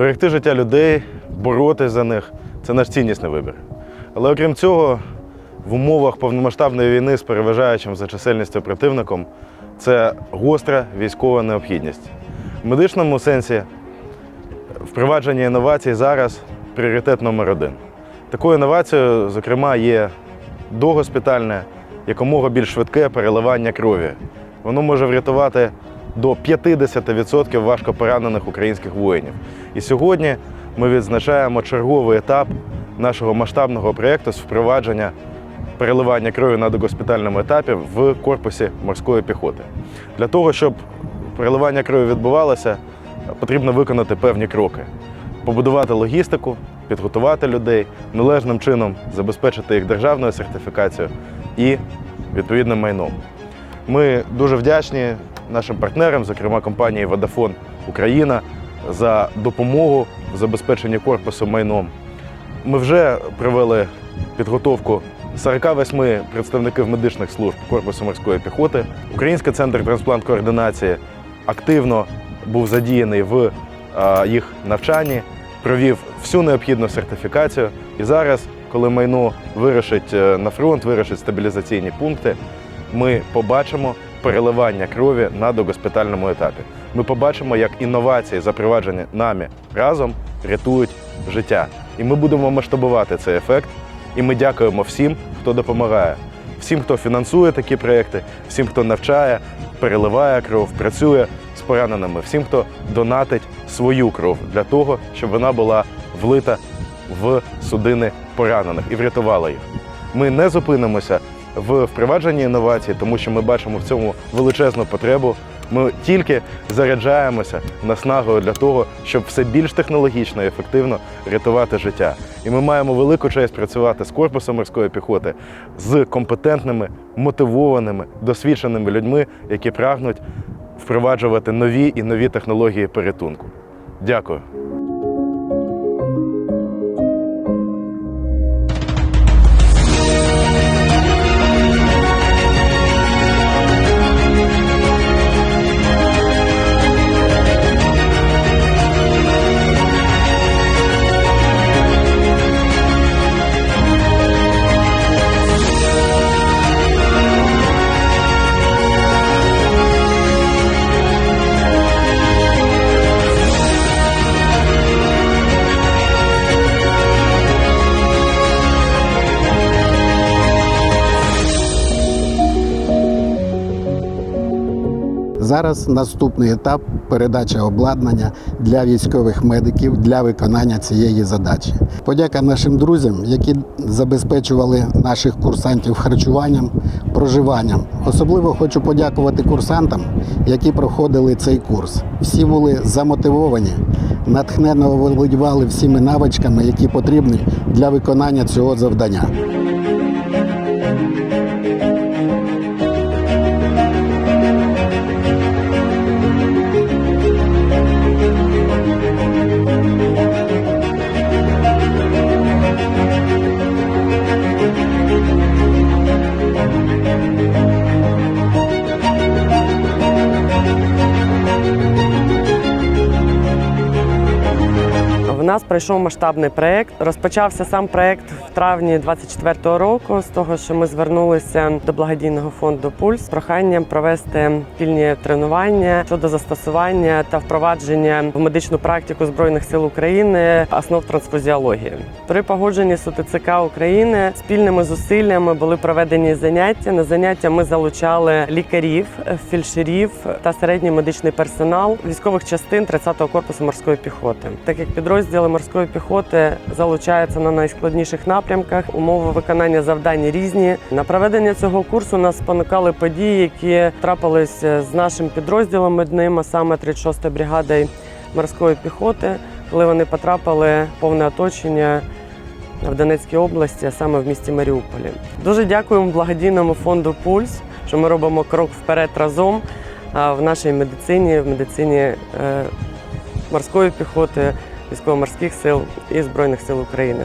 Берегти життя людей, боротись за них це наш ціннісний вибір. Але окрім цього, в умовах повномасштабної війни з переважаючим за чисельністю противником це гостра військова необхідність. В медичному сенсі впровадження інновацій зараз пріоритет номер один. Такою інновацією, зокрема, є догоспітальне, якомога більш швидке переливання крові. Воно може врятувати до 50% важко поранених українських воїнів. І сьогодні ми відзначаємо черговий етап нашого масштабного проєкту з впровадження переливання крові на догоспітальному етапі в корпусі морської піхоти. Для того, щоб переливання крові відбувалося, потрібно виконати певні кроки: побудувати логістику, підготувати людей, належним чином забезпечити їх державною сертифікацією і відповідним майном. Ми дуже вдячні нашим партнерам, зокрема компанії Vodafone Україна, за допомогу в забезпеченні корпусу майном. Ми вже провели підготовку 48 представників медичних служб корпусу морської піхоти. Український центр трансплант координації активно був задіяний в їх навчанні, провів всю необхідну сертифікацію. І зараз, коли майно вирушить е, на фронт, вирушить стабілізаційні пункти, ми побачимо переливання крові на догоспітальному етапі. Ми побачимо, як інновації, запроваджені нами разом, рятують життя. І ми будемо масштабувати цей ефект. І ми дякуємо всім, хто допомагає, всім, хто фінансує такі проекти, всім, хто навчає, переливає кров, працює з пораненими, всім, хто донатить свою кров для того, щоб вона була влита в судини поранених і врятувала їх. Ми не зупинимося в впровадженні інновацій, тому що ми бачимо в цьому величезну потребу. Ми тільки заряджаємося наснагою для того, щоб все більш технологічно і ефективно рятувати життя. І ми маємо велику честь працювати з корпусом морської піхоти, з компетентними, мотивованими, досвідченими людьми, які прагнуть впроваджувати нові і нові технології порятунку. Дякую. Зараз наступний етап передача обладнання для військових медиків для виконання цієї задачі. Подяка нашим друзям, які забезпечували наших курсантів харчуванням, проживанням. Особливо хочу подякувати курсантам, які проходили цей курс. Всі були замотивовані, натхненно володівали всіми навичками, які потрібні для виконання цього завдання. Нас пройшов масштабний проект. Розпочався сам проект в травні 24-го року з того, що ми звернулися до благодійного фонду Пульс з проханням провести спільні тренування щодо застосування та впровадження в медичну практику збройних сил України основ трансфузіології. При погодженні з УТЦК України спільними зусиллями були проведені заняття. На заняття ми залучали лікарів, фельдшерів та середній медичний персонал військових частин 30-го корпусу морської піхоти. Так як підрозділи морської піхоти залучаються на найскладніших напрямках, умови виконання завдань різні. На проведення цього курсу нас спонукали події, які трапились з нашим підрозділом одним, а саме 36-ю бригадою морської піхоти, коли вони потрапили в повне оточення в Донецькій області, а саме в місті Маріуполі. Дуже дякуємо благодійному фонду Пульс, що ми робимо крок вперед разом в нашій медицині, в медицині е, морської піхоти, військово-морських сил і Збройних сил України.